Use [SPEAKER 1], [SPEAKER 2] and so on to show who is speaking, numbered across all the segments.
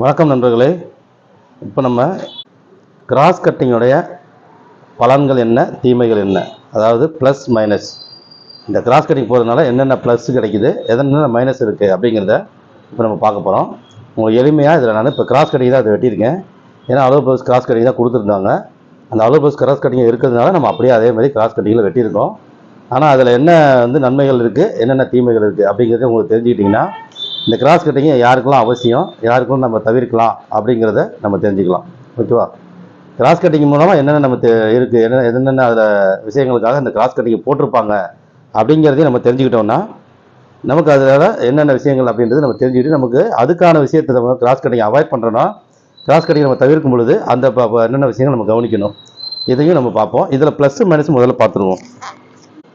[SPEAKER 1] வணக்கம் நண்பர்களே. இப்போ நம்ம கிராஸ் கட்டிங்குடைய பலன்கள் என்ன தீமைகள் என்ன? அதாவது ப்ளஸ் மைனஸ் இந்த கிராஸ் கட்டிங் போகிறதுனால என்னென்ன ப்ளஸ் கிடைக்குது என்னென்ன மைனஸ் இருக்குது அப்படிங்கிறத இப்போ நம்ம பார்க்க போகிறோம் உங்களுக்கு எளிமையாக இதில் நான் இப்போ கிராஸ் கட்டிங் தான் அதை வெட்டியிருக்கேன். ஏன்னா அளவு ப்ளஸ் கிராஸ் கட்டிங் தான் கொடுத்துருந்தாங்க. அந்த அளவு ப்ளஸ் கிராஸ் கட்டிங் இருக்கிறதுனால நம்ம அப்படியே அதே மாதிரி கிராஸ் கட்டிங்கில் வெட்டியிருக்கோம். ஆனால் அதில் என்ன வந்து நன்மைகள் இருக்குது என்னென்ன தீமைகள் இருக்குது அப்படிங்கிறத உங்களுக்கு தெரிஞ்சுக்கிட்டிங்கன்னா இந்த கிராஸ் கட்டிங் யாருக்கெல்லாம் அவசியம் யாருக்கும் நம்ம தவிர்க்கலாம் அப்படிங்கிறத நம்ம தெரிஞ்சுக்கலாம். ஓகேவா? கிராஸ் கட்டிங் மூலமாக என்னென்ன நம்ம தெ- இருக்குது என்ன என்னென்ன அதில் விஷயங்களுக்காக இந்த கிராஸ் கட்டிங் போட்டிருப்பாங்க அப்படிங்கிறதையும் நம்ம தெரிஞ்சுக்கிட்டோம்னா நமக்கு அதில் என்னென்ன விஷயங்கள் அப்படின்றது நம்ம தெரிஞ்சுக்கிட்டு நமக்கு அதுக்கான விஷயத்தை நம்ம கிராஸ் கட்டிங் அவாய்ட் பண்ணுறோன்னா கிராஸ் கட்டிங் நம்ம தவிர்க்கும் பொழுது அந்த ப- என்னென்ன விஷயங்கள் நம்ம கவனிக்கணும். இதையும் நம்ம பார்ப்போம். இதில் ப்ளஸ் மைனஸ் முதல்ல பார்த்துருவோம்.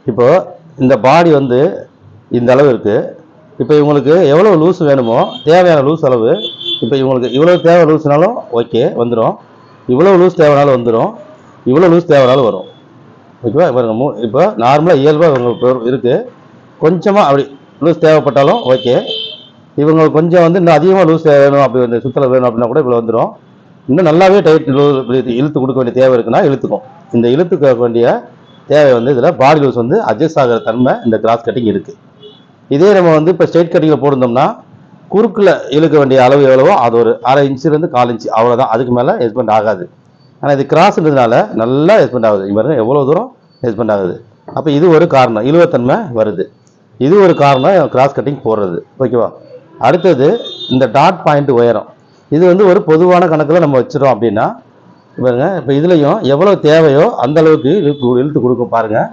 [SPEAKER 1] இப்போது இந்த பாடி வந்து இந்த அளவு இருக்குது இப்போ இவங்களுக்கு எவ்வளோ லூஸ் வேணுமோ தேவையான லூஸ் அளவு இப்போ இவங்களுக்கு இவ்வளோ தேவை லூஸ்னாலும் ஓகே வந்துடும் இவ்வளோ லூஸ் தேவைனாலும் வந்துடும் இவ்வளோ லூஸ் தேவைனாலும் வரும். ஓகேவா பாருங்க மூ இப்போ நார்மலாக இயல்பாக இவங்க இருக்குது கொஞ்சமாக அப்படி லூஸ் தேவைப்பட்டாலும் ஓகே இவங்க கொஞ்சம் வந்து இன்னும் அதிகமாக லூஸ் வேணும் அப்படி வந்து சுத்தலை வேணும் அப்படின்னா கூட இவ்வளோ வந்துடும் இன்னும் நல்லாவே டைட் இழுத்து கொடுக்க வேண்டிய தேவை இருக்குன்னா இழுத்துக்கும். இந்த இழுத்துக்க வேண்டிய தேவை வந்து இதில் பாடி லூஸ் வந்து அட்ஜஸ்ட் ஆகிற தன்மை இந்த கிராஸ் கட்டிங் இருக்குது இதே நம்ம வந்து இப்போ ஸ்ட்ரெயிட் கட்டிங்கில் போட்டிருந்தோம்னா குறுக்கில் இழுக்க வேண்டிய அளவு எவ்வளவோ அது ஒரு அரை இன்ச்சுலேருந்து கால் இன்ச்சு அவ்வளோதான் அதுக்கு மேலே எக்ஸ்பெண்ட் ஆகாது. ஆனால் இது கிராஸ்ன்றதுனால நல்லா எஸ்பெண்ட் ஆகுது. இது மாதிரி எவ்வளோ தூரம் எக்ஸ்பெண்ட் ஆகுது. அப்போ இது ஒரு காரணம். இழுவத்தன்மை வருது. இது ஒரு காரணம் கிராஸ் கட்டிங் போடுறது. ஓகேவா? அடுத்தது இந்த டாட் பாயிண்ட் உயரம். இது வந்து ஒரு பொதுவான கணக்கில் நம்ம வச்சிரோம் அப்படின்னா பாருங்க இப்போ இதுலேயும் எவ்வளோ தேவையோ அந்த அளவுக்கு இழுத்து இழுத்து கொடுக்கும் பாருங்கள்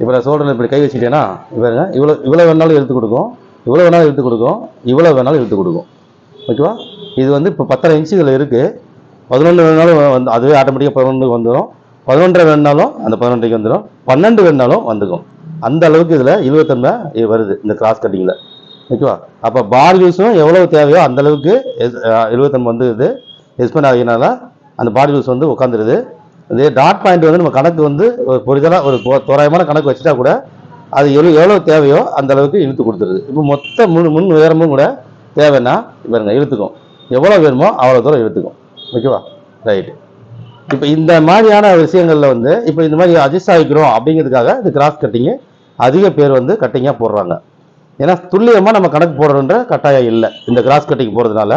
[SPEAKER 1] இப்போ நான் சொல்கிறேன் இப்படி கை வச்சுட்டேன்னா இவருங்க இவ்வளோ இவ்வளோ வேணாலும் எழுத்து கொடுக்கும். இவ்வளோ வேணாலும் எழுத்து கொடுக்கும். இவ்வளோ வேணாலும் எழுத்து கொடுக்கும். ஓகேவா? இது வந்து இப்போ பத்தரை இன்ச்சு இதில் இருக்குது பதினொன்று வேணாலும் வந்து அதுவே ஆட்டோமேட்டிக்காக பதினொன்றுக்கு வந்துடும் பதினொன்றரை வேணாலும் அந்த பதினொன்றைக்கு வந்துடும் பன்னெண்டு வேணாலும் வந்துக்கும். அந்த அளவுக்கு இதில் இழுவத்தன்மை வருது இந்த கிராஸ் கட்டிங்கில் ஓகேவா? அப்போ பார் யூஸும் எவ்வளோ தேவையோ அந்த அளவுக்கு எஸ்- அஹ் இழுவத்தன்மை வந்து இது. எக்ஸ்பெண்ட் ஆகினால அந்த பாடி யூஸ் வந்து உட்காந்துருது இதே டாட் பாயிண்ட் வந்து நம்ம கணக்கு வந்து ஒரு புரிதலாக ஒரு தோராயமான கணக்கு வச்சுட்டா கூட அது எவ்வளோ எவ்வளோ தேவையோ அந்த அளவுக்கு இழுத்து கொடுத்துருது. இப்போ மொத்த முன் முன் உயரமும் கூட தேவைன்னா பாருங்க இழுத்துக்கும். எவ்வளோ வேணுமோ அவ்வளோ தூரம் இழுத்துக்கும். ஓகேவா? ரைட்டு இப்போ இந்த மாதிரியான விஷயங்களில் வந்து இப்போ இந்த மாதிரி அட்ஜஸ்ட் ஆகிக்கிறோம் அப்படிங்கிறதுக்காக இந்த கிராஸ் கட்டிங்கு அதிக பேர் வந்து கட்டிங்காக போடுறாங்க. ஏன்னா துல்லியமாக நம்ம கணக்கு போடுறோன்ற கட்டாயம் இல்லை. இந்த கிராஸ் கட்டிங் போகிறதுனால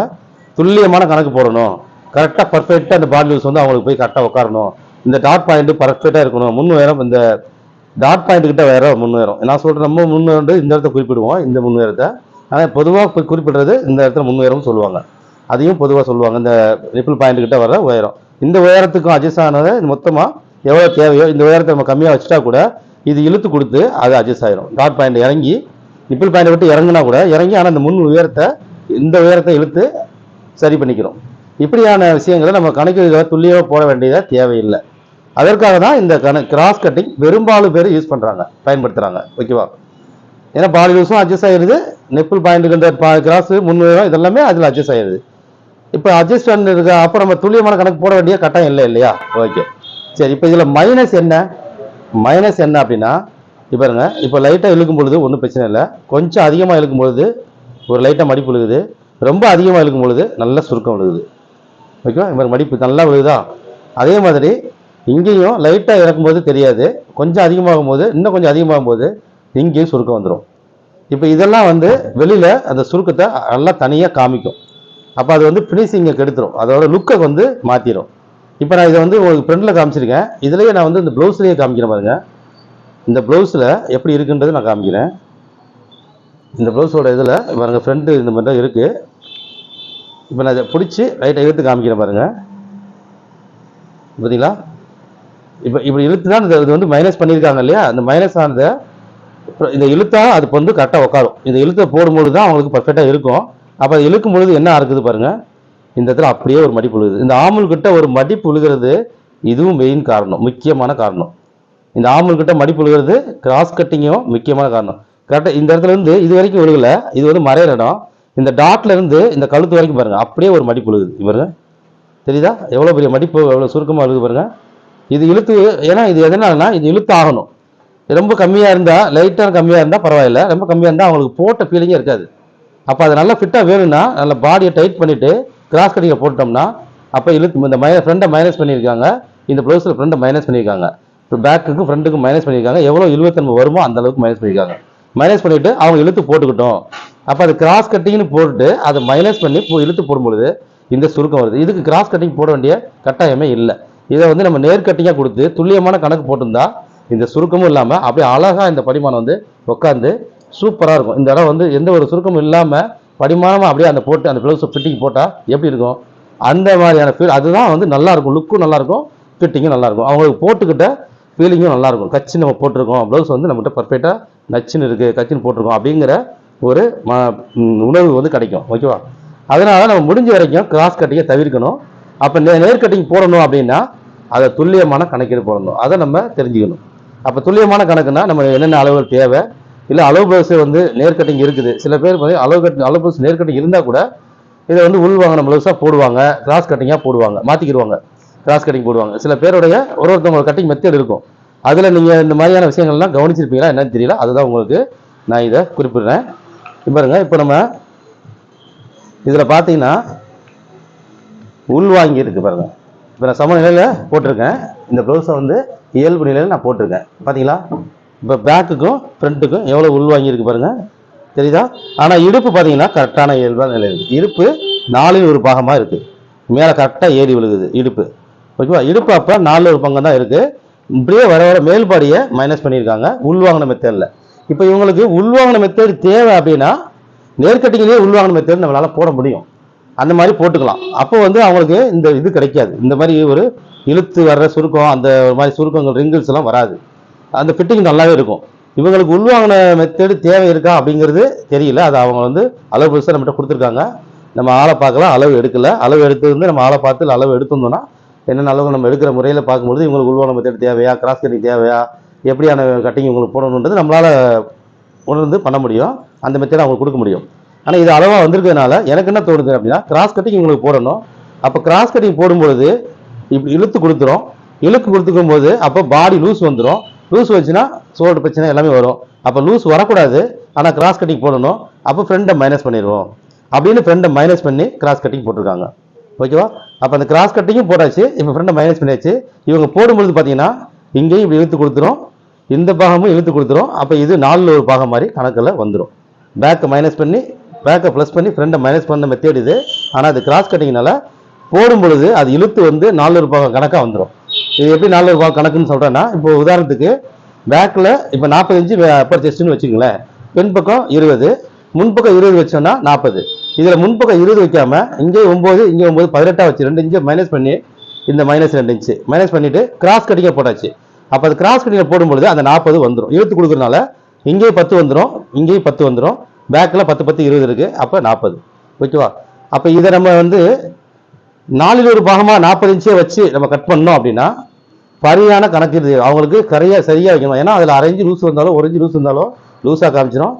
[SPEAKER 1] துல்லியமான கணக்கு போடணும். கரெக்டாக பர்ஃபெக்டாக அந்த பாடி வந்து அவங்களுக்கு போய் கரெக்டாக உட்காரணும். இந்த டாட் பாயிண்ட் பர்ஃபெக்டாக இருக்கணும். முன் உயரம் இந்த டாட் பாயிண்ட் கிட்ட வேற முன் உயரம் நான் சொல்கிறேன் நம்ம முன் உயரம் இந்த இடத்த குறிப்பிடுவோம். இந்த முன் உயரத்தை ஆனால் பொதுவாக குறிப்பிடுறது இந்த இடத்துல முன் உயரம்னு சொல்லுவாங்க. அதையும் பொதுவாக சொல்லுவாங்க. இந்த ரிப்பிள் பாயிண்ட் கிட்ட வர உயரம். இந்த உயரத்துக்கும் அட்ஜஸ்ட் ஆனதை மொத்தமாக எவ்வளோ தேவையோ இந்த உயரத்தை நம்ம கம்மியாக வச்சுட்டா கூட இது இழுத்து கொடுத்து அது அட்ஜஸ்ட் ஆயிரும். டாட் பாயிண்ட் இறங்கி நிப்பிள் பாயிண்ட் விட்டு இறங்குனா கூட இறங்கி ஆனால் அந்த முன் உயரத்தை இந்த உயரத்தை இழுத்து சரி பண்ணிக்கிறோம். இப்படியான விஷயங்களை நம்ம கணக்கு துல்லியமாக போட வேண்டியதாக தேவையில்லை. அதற்காக தான் இந்த கண கிராஸ் கட்டிங் பெரும்பாலும் பேர் யூஸ் பண்ணுறாங்க பயன்படுத்துகிறாங்க ஓகேவா ஏன்னா பால் யூஸும் அட்ஜஸ்ட் ஆகிடுது நெப்பிள் பாயிண்ட்டுக்கிற கிராஸு முன்னுயரம் இதெல்லாமே அதில் அட்ஜஸ்ட் ஆகிடுது இப்போ அட்ஜஸ்ட் இருக்க அப்போ நம்ம துல்லியமான கணக்கு போட வேண்டிய கட்டாயம் இல்லை இல்லையா? ஓகே சரி இப்போ இதில் மைனஸ் என்ன? மைனஸ் என்ன அப்படின்னா இப்போ பாருங்க. இப்போ லைட்டாக இழுக்கும் பொழுது ஒன்றும் பிரச்சனை இல்லை. கொஞ்சம் அதிகமாக இழுக்கும் பொழுது ஒரு லைட்டாக மடிப்பு விழுகுது ரொம்ப அதிகமாக இழுக்கும் பொழுது நல்ல சுருக்கம் விழுகுது ஓகேவா இவர் மடிப்பு நல்லா விழுகுதா அதே மாதிரி இங்கேயும் லைட்டாக இறக்கும்போது தெரியாது. கொஞ்சம் அதிகமாகும் போது இன்னும் கொஞ்சம் அதிகமாகும் போது இங்கேயும் சுருக்கம் வந்துடும் இப்போ இதெல்லாம் வந்து வெளியில் அந்த சுருக்கத்தை நல்லா தனியாக காமிக்கும். அப்போ அது வந்து ஃபினிஷிங்கை கெடுத்துரும். அதோட லுக்கை வந்து மாற்றிடும் இப்போ நான் இதை வந்து உங்களுக்கு ஃப்ரெண்டில் காமிச்சிருக்கேன். இதுலேயே நான் வந்து இந்த ப்ளவுஸ்லேயே காமிக்கிறேன் பாருங்கள் இந்த ப்ளவுஸில் எப்படி இருக்குன்றது நான் காமிக்கிறேன். இந்த ப்ளவுஸோட இதில் பாருங்கள் ஃப்ரெண்டு இந்த மாதிரி தான் இருக்குது இப்போ நான் இதை பிடிச்சி லைட்டாக இழுத்து காமிக்கிறேன் பாருங்கள் பார்த்தீங்களா? இப்போ இப்படி இழுத்து தான் இந்த இது வந்து மைனஸ் பண்ணியிருக்காங்க இல்லையா? அந்த மைனஸ் ஆனதை இந்த இழுத்தா அது வந்து கரெக்டாக உட்காரும் இந்த இழுத்தை போடும்போது தான் அவங்களுக்கு பர்ஃபெக்டாக இருக்கும். அப்போ அது இழுக்கும் பொழுது என்ன இருக்குது பாருங்கள் இந்த இடத்துல அப்படியே ஒரு மடிப்பு விழுகுது. இந்த ஆமுல் கிட்ட ஒரு மடிப்பு விழுகிறது இதுவும் மெயின் காரணம் முக்கியமான காரணம். இந்த ஆமுல் கிட்ட மடிப்பு விழுகிறது கிராஸ் கட்டிங்கும் முக்கியமான காரணம். கரெக்டாக இந்த இடத்துல இருந்து இது வரைக்கும் விழுகலை. இது வந்து மறையிற இடம். இந்த டாட்லேருந்து இந்த கழுத்து வரைக்கும் பாருங்கள் அப்படியே ஒரு மடிப்பு எழுது இவருங்க தெரியுதா? எவ்வளோ பெரிய மடிப்பு எவ்வளோ சுருக்கமாக எழுது பாருங்கள் இது இழுத்து ஏன்னா இது எதனாலனா இது இழுத்து ஆகணும் ரொம்ப கம்மியாக இருந்தால் லைட்டாக கம்மியாக இருந்தால் பரவாயில்ல. ரொம்ப கம்மியாக இருந்தால் அவங்களுக்கு போட்ட ஃபீலிங்கே இருக்காது. அப்போ அது நல்லா ஃபிட்டாக வேணும்னா நல்ல பாடியை டைட் பண்ணிவிட்டு கிராஸ் கட்டிங்கை போட்டோம்னா அப்போ இழுத்து இந்த மைனஸ் ஃப்ரெண்டை மைனஸ் பண்ணியிருக்காங்க. இந்த ப்ளவுஸில் ஃப்ரெண்டை மைனஸ் பண்ணியிருக்காங்க. இப்போ பேக்குக்கும் ஃப்ரெண்டுக்கும் மைனஸ் பண்ணியிருக்காங்க. எவ்வளோ இழுவத்தன்மை வருமோ அந்த அளவுக்கு மைனஸ் பண்ணியிருக்காங்க. மைனஸ் பண்ணிவிட்டு அவங்க இழுத்து போட்டுக்கிட்டோம். அப்போ அது கிராஸ் கட்டிங்னு போட்டுட்டு அதை மைனஸ் பண்ணி போ இழுத்து போடும்பொழுது இந்த சுருக்கம் வருது. இதுக்கு கிராஸ் கட்டிங் போட வேண்டிய கட்டாயமே இல்லை. இதை வந்து நம்ம நேர் கட்டிங்காக கொடுத்து துல்லியமான கணக்கு போட்டிருந்தா இந்த சுருக்கமும் இல்லாமல் அப்படியே அழகாக இந்த படிமானம் வந்து உட்காந்து சூப்பராக இருக்கும். இந்த இடம் வந்து எந்த ஒரு சுருக்கமும் இல்லாமல் படிமானமாக அப்படியே அந்த போட்டு அந்த ப்ளவுஸை ஃபிட்டிங் போட்டால் எப்படி இருக்கும்? அந்த மாதிரியான ஃபீல் அதுதான் வந்து நல்லாயிருக்கும் லுக்கும் நல்லா இருக்கும். ஃபிட்டிங்கும் நல்லாயிருக்கும் அவங்களுக்கு போட்டுக்கிட்ட ஃபீலிங்கும் நல்லாயிருக்கும் கச்சி நம்ம போட்டிருக்கோம். ப்ளவுஸ் வந்து நம்மகிட்ட பர்ஃபெக்டாக நச்சுன்னு இருக்குது கச்சின்னு போட்டிருக்கோம் அப்படிங்கிற ஒரு ம உணவு உணர்வு வந்து கிடைக்கும் ஓகேவா? அதனால் நம்ம முடிஞ்ச வரைக்கும் கிராஸ் கட்டிங்கை தவிர்க்கணும். அப்போ நே நேர் கட்டிங் போடணும் அப்படின்னா அதை துல்லியமான கணக்கீடு போடணும். அதை நம்ம தெரிஞ்சுக்கணும். அப்போ துல்லியமான கணக்குனா நம்ம என்னென்ன அளவுகள் தேவை? இல்லை அளவு ப்ளவுஸ் வந்து நேர் கட்டிங் இருக்குது. சில பேர் பார்த்தீங்கன்னா அளவு கட்டி அளவு பஸ் நேர் கட்டிங் இருந்தால் கூட இதை வந்து உள் வாங்கின ப்ளவுஸாக போடுவாங்க கிராஸ் கட்டிங்காக போடுவாங்க மாற்றிக்கிடுவாங்க கிராஸ் கட்டிங் போடுவாங்க. சில பேருடைய ஒரு ஒருத்தவங்க கட்டிங் மெத்தட் இருக்கும். அதில் நீங்கள் இந்த மாதிரியான விஷயங்கள்லாம் கவனிச்சிருப்பீங்களா? என்னன்னு தெரியல. அதுதான் உங்களுக்கு நான் இதை குறிப்பிடுறேன். இப்போ பாருங்க இப்போ நம்ம இதில் பார்த்தீங்கன்னா உள்வாங்கி இருக்கு பாருங்க. இப்போ நான் சமநிலையில் போட்டிருக்கேன். இந்த ப்ளவுஸை வந்து இயல்பு நிலையில் நான் போட்டிருக்கேன். பார்த்தீங்களா இப்போ பேக்குக்கும் ஃப்ரண்ட்டுக்கும் எவ்வளோ உள்வாங்கி இருக்கு பாருங்க. தெரியுதா? ஆனால் இடுப்பு பார்த்தீங்கன்னா கரெக்டான இயல்பான நிலை இருக்குது இடுப்பு நாலில் ஒரு பாகமாக இருக்குது மேலே கரெக்டாக ஏறி விழுகுது இடுப்பு. ஓகேவா? இடுப்பு அப்போ நாலு ஒரு பங்கம் தான் இருக்குது இப்படியே வர வர மேல்பாடியை மைனஸ் பண்ணியிருக்காங்க. உள்வாங்கின மெத்தடில் இப்போ இவங்களுக்கு உள்வாங்கின மெத்தட் தேவை அப்படின்னா நேர்கட்டிங்கிலேயே உள்வாங்கின மெத்தேடு நம்மளால் போட முடியும். அந்த மாதிரி போட்டுக்கலாம். அப்போ வந்து அவங்களுக்கு இந்த இது கிடைக்காது. இந்த மாதிரி ஒரு இழுத்து வர்ற சுருக்கம் அந்த மாதிரி சுருக்கங்கள் ரிங்கிள்ஸ் எல்லாம் வராது. அந்த ஃபிட்டிங் நல்லாவே இருக்கும். இவங்களுக்கு உள்வாங்கின மெத்தடு தேவை இருக்கா அப்படிங்கிறது தெரியல. அது அவங்க வந்து அளவு பெருசாக நம்மகிட்ட கொடுத்துருக்காங்க. நம்ம ஆளை பார்க்கலாம் அளவு எடுக்கல. அளவு எடுத்து வந்து நம்ம ஆளை பார்த்து அளவு எடுத்திருந்தோம்னா என்னென்ன அளவு நம்ம எடுக்கிற முறையில் பார்க்கும்பொழுது இவங்களுக்கு உள்வான மெத்தட் தேவையா? கிராஸ் கட்டிங் தேவையா? எப்படியான கட்டிங் இவங்களுக்கு போடணுன்றது நம்மளால் உணர்ந்து பண்ண முடியும். அந்த மெத்தடை அவங்களுக்கு கொடுக்க முடியும். ஆனால் இது அளவாக வந்திருக்கிறதுனால எனக்கு என்ன தோணுது அப்படின்னா கிராஸ் கட்டிங் உங்களுக்கு போடணும். அப்போ கிராஸ் கட்டிங் போடும்பொழுது இப்படி இழுத்து கொடுத்துரும். இழுத்து கொடுத்துக்கும் போது அப்போ பாடி லூஸ் வந்துடும் லூஸ் வச்சுன்னா சோல்டு பிரச்சனை எல்லாமே வரும். அப்போ லூஸ் வரக்கூடாது. ஆனால் கிராஸ் கட்டிங் போடணும். அப்போ ஃப்ரெண்டை மைனஸ் பண்ணிடுவோம் அப்படின்னு ஃப்ரெண்டை மைனஸ் பண்ணி கிராஸ் கட்டிங் போட்டிருக்காங்க. ஓகேவா அப்போ அந்த கிராஸ் கட்டிங்கும் போட்டாச்சு. இப்போ ஃப்ரெண்டை மைனஸ் பண்ணியாச்சு. இவங்க போடும்பொழுது பார்த்தீங்கன்னா இங்கேயும் இப்படி இழுத்து கொடுத்துரும். இந்த பாகமும் இழுத்து கொடுத்துரும். அப்போ இது நாலில் ஒரு பாகம் மாதிரி கணக்கில் வந்துடும் பேக்கை மைனஸ் பண்ணி பேக்கை ப்ளஸ் பண்ணி ஃப்ரெண்டை மைனஸ் பண்ண மெத்தேட் இது. ஆனால் அது கிராஸ் கட்டிங்னால போடும் பொழுது அது இழுத்து வந்து நானூறு பாகம் கணக்காக வந்துடும் இது எப்படி நானூறு பாகம் கணக்குன்னு சொல்கிறேன்னா இப்போ உதாரணத்துக்கு பேக்கில் இப்போ நாற்பது அப்பர் செஸ்ட்டுன்னு வச்சுக்கோங்களேன். பெண் பக்கம் இருபது முன்பக்கம் இருபது வச்சோன்னா நாற்பது இதில் முன்பக்கம் இருபது வைக்காமல் இங்கே ஒம்பது இங்கே ஒம்பது பதினெட்டாக வச்சு ரெண்டு இன்ச்சு மைனஸ் பண்ணி இந்த மைனஸ் ரெண்டு இன்ச்சு. மைனஸ் பண்ணிவிட்டு கிராஸ் கட்டிங்க போட்டாச்சு. அப்போ அது கிராஸ் கட்டிங்க போடும்பொழுது அந்த நாற்பது வந்துடும் இழுத்து கொடுக்குறதுனால இங்கேயும் பத்து வந்துடும் இங்கேயும் பத்து வந்துடும் பேக்கில் பத்து பத்து இருபது இருக்குது அப்போ நாற்பது. ஓகேவா? அப்போ இதை நம்ம வந்து நாலில் ஒரு பாகமாக நாற்பது இன்ச்சே வச்சு நம்ம கட் பண்ணோம் அப்படின்னா சரியான கணக்கு இது. அவங்களுக்கு கரையாக சரியாக வைக்கணும். ஏன்னா அதில் அரைஞ்சு லூஸ் வந்தாலும் ஒரு இன்ச்சு லூஸ் இருந்தாலும் லூஸாக காமிச்சிடும்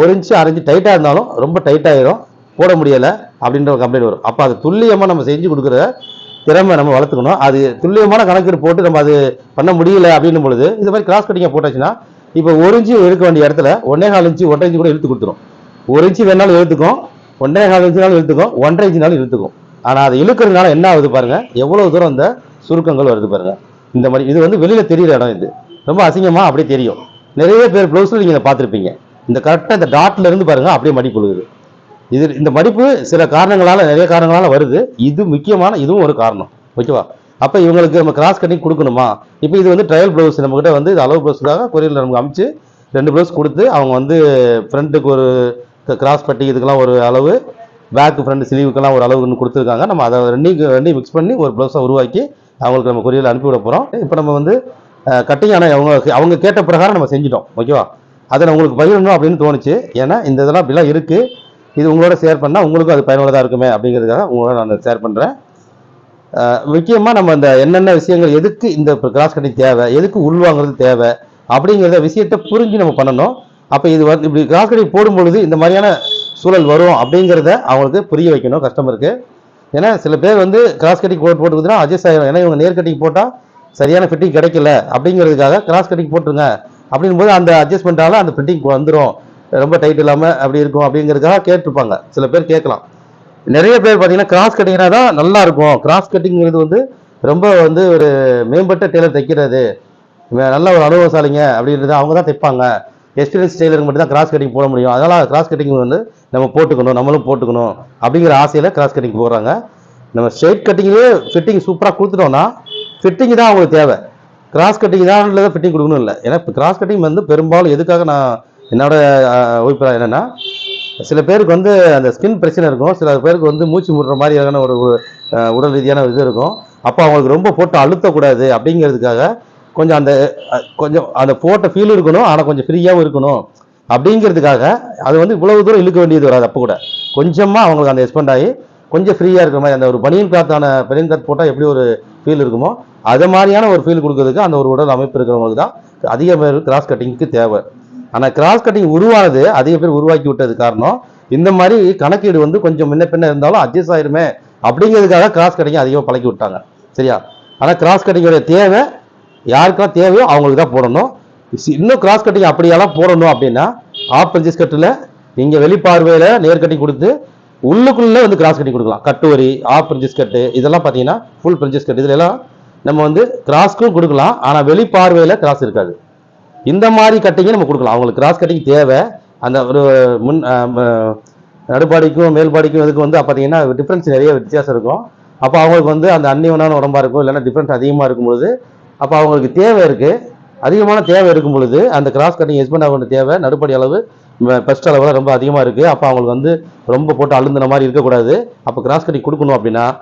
[SPEAKER 1] ஒரு இன்ச்சு அரைஞ்சு டைட்டாக இருந்தாலும் ரொம்ப டைட்டாயிரும் போட முடியலை அப்படின்ற ஒரு கம்ப்ளைண்ட் வரும். அப்போ அது துல்லியமாக நம்ம செஞ்சு கொடுக்குற திறமை நம்ம வளர்த்துக்கணும். அது துல்லியமான கணக்கீடு போட்டு நம்ம அது பண்ண முடியல அப்படின்னும் பொழுது இந்த மாதிரி கிராஸ் கட்டிங்காக போட்டாச்சுன்னா இப்போ ஒரு இன்ச்சு எடுக்க வேண்டிய இடத்துல ஒன்னே கால் இன்ச்சு ஒன்றரை இன்ச்சு கூட இழுத்து கொடுத்துரும். ஒரு இன்ச்சு வேணாலும் இழுத்துக்கும் ஒன்றே கால் இன்ச்சுனாலும் இழுத்துக்கும் ஒன்றரை இன்ச்சுனாலும் இழுத்துக்கும். ஆனால் அதை இழுக்கிறதுனால என்ன ஆகுது பாருங்க எவ்வளோ தூரம் இந்த சுருக்கங்கள் வருது பாருங்க. இந்த மாதிரி இது வந்து வெளியில் தெரியிற இடம் இது. ரொம்ப அசிங்கமாக அப்படியே தெரியும். நிறைய பேர் ப்ளவுஸில் நீங்கள் இதை பார்த்துருப்பீங்க. இந்த கரெக்டாக இந்த டாட்ல இருந்து பாருங்க அப்படியே மடி விழுகுது இது இந்த மடிப்பு சில காரணங்களால் நிறைய காரணங்களால் வருது. இது முக்கியமான இதுவும் ஒரு காரணம். ஓகேவா? அப்போ இவங்களுக்கு நம்ம கிராஸ் கட்டிங் கொடுக்கணுமா? இப்போ இது வந்து ட்ரையல் ப்ளவுஸ் நம்மக்கிட்ட வந்து இது அளவு ப்ளவுஸுக்காக கொரியரில் நமக்கு அமைச்சு ரெண்டு ப்ளவுஸ் கொடுத்து அவங்க வந்து ஃப்ரண்ட்டுக்கு ஒரு கிராஸ் பட்டி இதுக்கெல்லாம் ஒரு அளவு பேக் ஃப்ரண்ட் ஸ்லீவுக்கெல்லாம் ஒரு அளவுன்னு கொடுத்துருக்காங்க. நம்ம அதை ரெண்டையும் ரெண்டையும் மிக்ஸ் பண்ணி ஒரு ப்ளவுஸை உருவாக்கி அவங்களுக்கு நம்ம கொரியரில் அனுப்பி விட போகிறோம் இப்போ நம்ம வந்து கட்டிங் ஆனால் அவங்க அவங்க கேட்ட பிரகாரம் நம்ம செஞ்சிட்டோம். ஓகேவா? அதை நான் உங்களுக்கு பகிரணும் அப்படின்னு தோணுச்சு. ஏன்னா இந்த இதெல்லாம் இப்படிலாம் இருக்குது இது உங்களோட ஷேர் பண்ணால் உங்களுக்கும் அது பயனுள்ளதாக இருக்குமே அப்படிங்கிறதுக்காக உங்களோட நான் ஷேர் பண்ணுறேன் முக்கியமாக நம்ம இந்த என்னென்ன விஷயங்கள் எதுக்கு இந்த கிராஸ் கட்டிங் தேவை எதுக்கு உள்வாங்கிறது தேவை அப்படிங்கிறத விஷயத்தை புரிஞ்சு நம்ம பண்ணணும். அப்போ இது வந்து இப்படி கிராஸ் கட்டிங் போடும்பொழுது இந்த மாதிரியான சூழல் வரும் அப்படிங்கிறத அவங்களுக்கு புரிய வைக்கணும் கஸ்டமருக்கு ஏன்னா சில பேர் வந்து கிராஸ் கட்டிங் போட்டு போட்டுக்குதுன்னா அட்ஜஸ்ட் ஆகிடும் ஏன்னா இவங்க நேர் கட்டிங் போட்டால் சரியான ஃபிட்டிங் கிடைக்கல அப்படிங்கிறதுக்காக கிராஸ் கட்டிங் போட்டுருங்க அப்படின் போது அந்த அட்ஜஸ்ட்மெண்ட்டால் அந்த ஃபிட்டிங் வந்துடும் ரொம்ப டைட் இல்லாமல் அப்படி இருக்கும் அப்படிங்கிறதுக்காக கேட்டிருப்பாங்க. சில பேர் கேட்கலாம். நிறைய பேர் பார்த்தீங்கன்னா கிராஸ் கட்டிங்னா தான் நல்லா இருக்கும். கிராஸ் கட்டிங்கிறது வந்து ரொம்ப வந்து ஒரு மேம்பட்ட டெய்லர் தைக்கிறது. நல்ல ஒரு அனுபவசாலிங்க அப்படின்றது அவங்க தான் தைப்பாங்க. எக்ஸ்பீரியன்ஸ் டெய்லருக்கு மட்டும் தான் கிராஸ் கட்டிங் போட முடியும். அதனால் கிராஸ் கட்டிங் வந்து நம்ம போட்டுக்கணும் நம்மளும் போட்டுக்கணும் அப்படிங்கிற ஆசையில் கிராஸ் கட்டிங் போடுறாங்க. நம்ம ஸ்ட்ரெயிட் கட்டிங்லேயே ஃபிட்டிங் சூப்பராக கொடுத்துட்டோம்னா ஃபிட்டிங் தான் அவங்களுக்கு தேவை. கிராஸ் கட்டிங் தான் ஃபிட்டிங் கொடுக்கணும் இல்லை. ஏன்னா இப்போ கிராஸ் கட்டிங் வந்து பெரும்பாலும் எதுக்காக நான் என்னோட அபிப்பிராயம் என்னென்னா சில பேருக்கு வந்து அந்த ஸ்கின் பிரச்சனை இருக்கும். சில பேருக்கு வந்து மூச்சு முடுற மாதிரியான ஒரு உடல் ரீதியான இது இருக்கும். அப்போ அவங்களுக்கு ரொம்ப போட்டு அழுத்தக்கூடாது அப்படிங்கிறதுக்காக கொஞ்சம் அந்த கொஞ்சம் அந்த போட்ட ஃபீல் இருக்கணும். ஆனால் கொஞ்சம் ஃப்ரீயாகவும் இருக்கணும். அப்படிங்கிறதுக்காக அது வந்து இவ்வளவு தூரம் இழுக்க வேண்டியது வராது. அப்போ கூட கொஞ்சமாக அவங்களுக்கு அந்த எக்ஸ்பெண்ட் ஆகி கொஞ்சம் ஃப்ரீயாக இருக்கிற மாதிரி அந்த ஒரு பனியன் கிளாத்தான பனியன் கிளாத் போட்டால் எப்படி ஒரு ஃபீல் இருக்குமோ அது மாதிரியான ஒரு ஃபீல் கொடுக்கறதுக்கு அந்த ஒரு உடல் அமைப்பு இருக்கிறவங்களுக்கு தான் அதிக பேர் கிராஸ் கட்டிங்க்கு தேவை. ஆனால் கிராஸ் கட்டிங் உருவானது அதிக பேர் உருவாக்கி விட்டது காரணம் இந்த மாதிரி கணக்கீடு வந்து கொஞ்சம் முன்ன பின்ன இருந்தாலும் அட்ஜஸ்ட் ஆயிருமே அப்படிங்கிறதுக்காக கிராஸ் கட்டிங் அதிகமாக பழக்கி விட்டாங்க. சரியா? ஆனால் கிராஸ் கட்டிங்கோட தேவை யாருக்கெல்லாம் தேவையோ அவங்களுக்கு தான் போடணும். சி- இன்னும் கிராஸ் கட்டிங் அப்படியெல்லாம் போடணும் அப்படின்னா ஆப் பிரிஞ்சஸ் கட்டில் இங்கே வெளிப்பார்வையில் நேர் கட்டிங் கொடுத்து உள்ளுக்குள்ளே வந்து கிராஸ் கட்டிங் கொடுக்கலாம். கட்டுவரி ஆஃப் பிரிஞ்சஸ் கட்டு இதெல்லாம் பார்த்தீங்கன்னா ஃபுல் பிரிஞ்சஸ் கட்டு இதுல எல்லாம் நம்ம வந்து கிராஸ்க்கும் கொடுக்கலாம். ஆனால் வெளிப்பார்வையில் கிராஸ் இருக்காது. இந்த மாதிரி கட்டிங்கை நம்ம கொடுக்கலாம். அவங்களுக்கு கிராஸ் கட்டிங் தேவை. அந்த ஒரு முன் நடுப்பாடிக்கும் மேல்பாடிக்கும் இதுக்கு வந்து பார்த்தீங்கன்னா டிஃப்ரென்ஸ் நிறைய வித்தியாசம் இருக்கும். அப்போ அவங்களுக்கு வந்து அந்த அந்நியவனான உடம்பாக இருக்கும் இல்லைன்னா டிஃப்ரென்ஸ் அதிகமாக இருக்கும் பொழுது அப்போ அவங்களுக்கு தேவை இருக்குது அதிகமான தேவை இருக்கும் பொழுது அந்த கிராஸ் கட்டிங் எஸ்பெண்ட் ஆக தேவை. நடுப்படி அளவு பெஸ்ட் அளவில் ரொம்ப அதிகமாக இருக்குது அப்போ அவங்களுக்கு வந்து ரொம்ப போட்டு அழுந்தின மாதிரி இருக்கக்கூடாது. அப்போ கிராஸ் கட்டிங் கொடுக்கணும் அப்படின்னா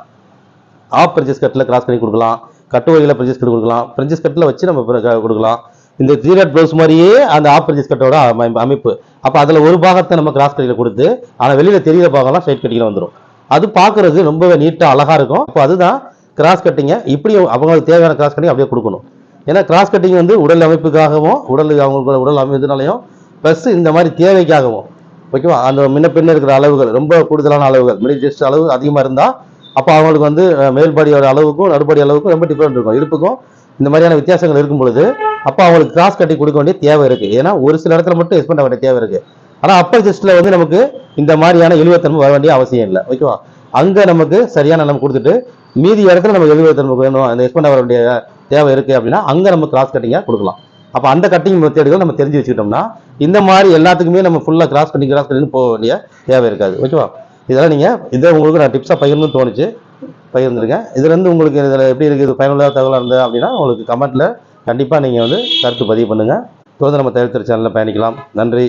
[SPEAKER 1] ஆஃப் பிரிஞ்சஸ் கட்டில் கிராஸ் கட்டிங் கொடுக்கலாம். கட்டு வகையில் பிரிஞ்சஸ் கட்டு கொடுக்கலாம். பிரிஞ்சஸ் கட்டில் வச்சு நம்ம க- கொடுக்கலாம். இந்த ஜீரட் ப்ளவுஸ் மாதிரியே அந்த ஆஃப் கட்டோட அமை- அமைப்பு. அப்போ அதில் ஒரு பாகத்தை நம்ம கிராஸ் கட்டியில் கொடுத்து ஆனால் வெளியில் தெரியிற பாகம்லாம் ஸ்ட்ரைட் கட்டிங்கில் வந்துடும் அது பார்க்கறது ரொம்பவே நீட்டாக அழகாக இருக்கும். அப்போ அதுதான் கிராஸ் கட்டிங்கை இப்படி அவங்களுக்கு தேவையான கிராஸ் கட்டிங் அப்படியே கொடுக்கணும். ஏன்னா கிராஸ் கட்டிங் வந்து உடல் அமைப்புக்காகவும் உடல் அவங்களுக்கு உடல் அமைப்புனாலையும் ப்ளஸ் இந்த மாதிரி தேவைக்காகவும் ஓகேவா அந்த முன்ன பின்ன இருக்கிற அளவுகள் ரொம்ப கூடுதலான அளவுகள் மிடில் ஜஸ்ட் அளவு அதிகமாக இருந்தால் அப்போ அவங்களுக்கு வந்து மேல்பாடியோட அளவுக்கும் நடுபடி அளவுக்கும் ரொம்ப டிஃப்ரெண்ட் இருக்கும். இடுப்புக்கும் இந்த மாதிரியான வித்தியாசங்கள் இருக்கும் பொழுது அப்போ அவங்களுக்கு கிராஸ் கட்டி கொடுக்க வேண்டிய தேவை இருக்கு. ஏன்னா ஒரு சில இடத்துல மட்டும் எக்ஸ்பெண்ட் வேண்டிய தேவை இருக்கு. ஆனால் அப்பர் ஜஸ்ட்ல வந்து நமக்கு இந்த மாதிரியான எழுவத்தன்மை வர வேண்டிய அவசியம் இல்லை. ஓகேவா அங்கே நமக்கு சரியான நம்ம கொடுத்துட்டு மீதி இடத்துல நமக்கு எழுவத்தன்மை வேணும் அந்த எக்ஸ்பெண்ட் வர வேண்டிய தேவை இருக்கு அப்படின்னா அங்கே நம்ம கிராஸ் கட்டிங்காக கொடுக்கலாம். அப்போ அந்த கட்டிங் மெத்தேடுகள் நம்ம தெரிஞ்சு வச்சுக்கிட்டோம்னா இந்த மாதிரி எல்லாத்துக்குமே நம்ம ஃபுல்லாக கிராஸ் பண்ணி கிராஸ் பண்ணி போக வேண்டிய தேவை இருக்காது. ஓகேவா இதெல்லாம் நீங்கள் இதை உங்களுக்கு நான் டிப்ஸாக பகிர்ந்து தோணுச்சு. பகிர்ந்துருக்கேன் இதுலேருந்து உங்களுக்கு இதில் எப்படி இருக்குது பயனுள்ள தகவலாக இருந்தது அப்படின்னா உங்களுக்கு கமெண்ட்டில் கண்டிப்பாக நீங்கள் வந்து கருத்து பதிவு பண்ணுங்கள் தொடர்ந்து நம்ம தயாரித்த சேனலில் பயணிக்கலாம். நன்றி.